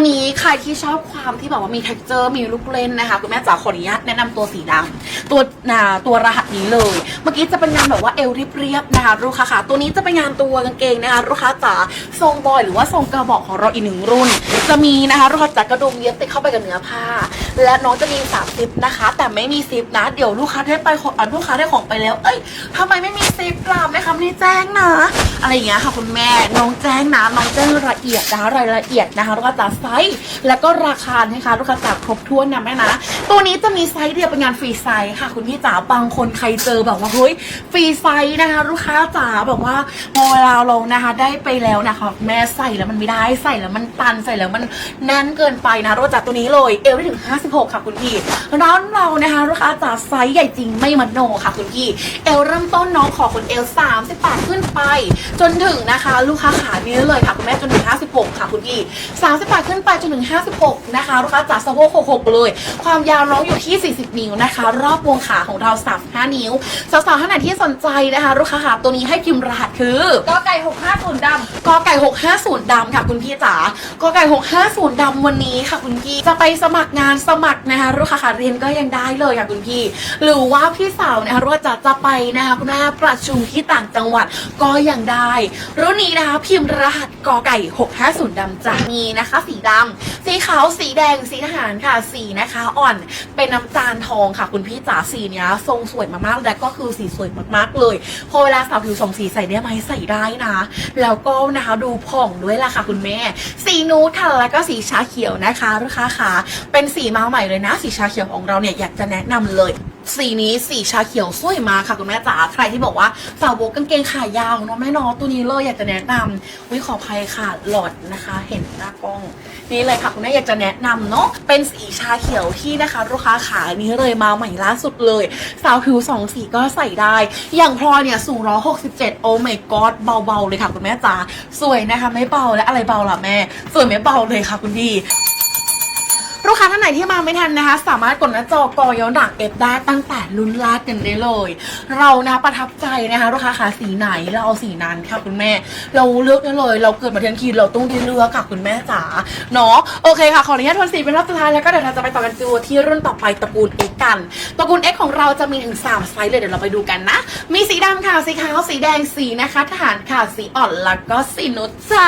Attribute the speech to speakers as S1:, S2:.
S1: วันนี้ใครที่ชอบความที่แบบว่ามี t e x t อร์มีลูกเล่นนะคะคุณแม่จ๋าขออนุญาตแนะนำตัวสีดำตัวนาตัวรหัสนี้เลย เมื่อกี้จะเป็นงานแบบว่าเอวเรียบๆนะคะลูกค้าค่ะ ตัวนี้จะเป็นงานตัวกางเกงนะคะลูกค้าจ๋าทรงบอยหรือว่าทรงกระบอกของเราอีกหนึ่งรุ่น จะมีนะคะลูกค้าจ๋ากระดุมเย็บติดเข้าไปกับเนื้อผ้า และน้องจะมีสามซิปนะคะ แต่ไม่มีซิปนะ เดี๋ยวลูกค้าได้ไปของอะลูกค้าได้ของไปแล้ว เอ้ยทำไมไม่มีซิปล่ะแม่คำนี้แจ้งนะ อะไรอย่างเงี้ยค่ะคุณแม่น้องแจ้งนะน้องแจ้งละเอียดนะรายละเอียดนะคะลูกค้าจ๋าไซส์แล้วก็ราคานะคะลูกค้าจ๋าครบถ้วนนะแม่นะ ตัวนี้จะมีไซส์เดียวเป็นงานฟรีไซส์ค่ะ คุณพี่จ๋าบางคนใครเจอแบบว่าเฮ้ยฟรีไซส์นะคะ ลูกค้าจ๋าแบบว่าพอเวลาเรานะคะ ได้ไปแล้วนะคะแม่ใส่แล้วมันไม่ได้ใส่แล้วมันตันใส่แล้วมันแน่นเกินไปนะลูกค้าจ๋าตัวนี้เลยเอวได้ถึง 56 ค่ะคุณพี่ร้านเรานะคะลูกค้าจ๋าไซส์ใหญ่จริงไม่มันโนค่ะคุณพี่เอวเริ่มต้นน้องขอคนเอว38ขึ้นไปจนถึงนะคะ ลูกค้าขานี้เลยค่ะคุณแม่จนถึง 56 ค่ะคุณพี่38ขึ้นไปจนถึง 56 นะคะ ลูกค้าจ๋าสะโพก66 เลย ความยาวน้องอยู่ที่ 40 นิ้วนะคะ รอบวงขาของเรา35นิ้วสาวๆท่านไหนที่สนใจนะคะ ลูกค้าขาตัวนี้ให้พิมพ์รหัสคือ
S2: ก็ไก่หกห้าศูนย์ด
S1: กอไก่ 650ดำค่ะคุณพี่จ๋ากอไก่ 650ดำวันนี้ค่ะคุณพี่จะไปสมัครงานสมัครนะคะลูกค้าขาเรียนก็ยังได้เลยค่ะคุณพี่ หรือว่าพี่สาวนะคะรู้ว่าจะจะไปนะคะคุณแม่ประชุมที่ต่างจังหวัดก็ยังได้รุ่นนี้นะคะ พิมพ์รหัสกอไก่ 650ดำจะมีนะคะ สีดำสีขาวสีแดงสีทหารค่ะ สีนะคะอ่อนเป็นน้ำตาลทองค่ะ คุณพี่จ๋าสีเนี้ยทรงสวยมากๆและก็คือสีสวยมากๆเลย พอเวลาสาวผิวสองสีใส่ได้ไหมใส่ได้นะ แล้วก็นะคะดูผ่องด้วยล่ะค่ะ คุณแม่ สีนูดค่ะแล้วก็สีชาเขียวนะคะลูกค้าค่ะเป็นสีมาใหม่เลยนะ สีชาเขียวของเราเนี่ยอยากจะแนะนำเลย สีนี้สีชาเขียวสวยมากค่ะคุณแม่จ๋าใครที่บอกว่าสาวกกางเกงขายาวเนาะแม่เนอะตัวนี้เลยอยากจะแนะนำวิขออภัยค่ะหลอดนะคะ เห็นหน้ากล้องนี่เลยค่ะคุณแม่อยากจะแนะนำเนาะเป็นสีชาเขียวที่นะคะลูกค้าขานี้เลยมาใหม่ล่าสุดเลย สาวผิวสองสีก็ใส่ได้ อย่างพลอยเนี่ยสูงร้อยหกสิบเจ็ดโอ้ my god เบาๆเลยค่ะคุณแม่จ๋าสวยนะคะไม่เบาและอะไรเบาล่ะแม่ สวยไม่เบาเลยค่ะคุณพี่ ลูกค้าท่านไหนที่มาไม่ทันนะคะ สามารถกดหน้าจอกอย้อนหลังเอฟได้ตั้งแต่ลุ้นลาดกันได้เลย เรานะประทับใจนะคะลูกค้าขาสีไหนเราเอาสีนั้นค่ะคุณแม่ เราเลือกได้เลย เราเกิดมาเทียนคีเราต้องได้เลือกค่ะคุณแม่จ๋าเนาะโอเคค่ะขออนุญาตทวนสีเป็นรอบสุดท้ายแล้วก็เดี๋ยวเราจะไปต่อกันตัวที่รุ่นต่อไปตระกูล X กันตระกูล X ของเราจะมีถึง3ไซส์เลยเดี๋ยวเราไปดูกันนะ มีสีดำค่ะสีขาวสีแดงสีนะคะทหารค่ะสีอ่อนแล้วก็สีนุชจ้า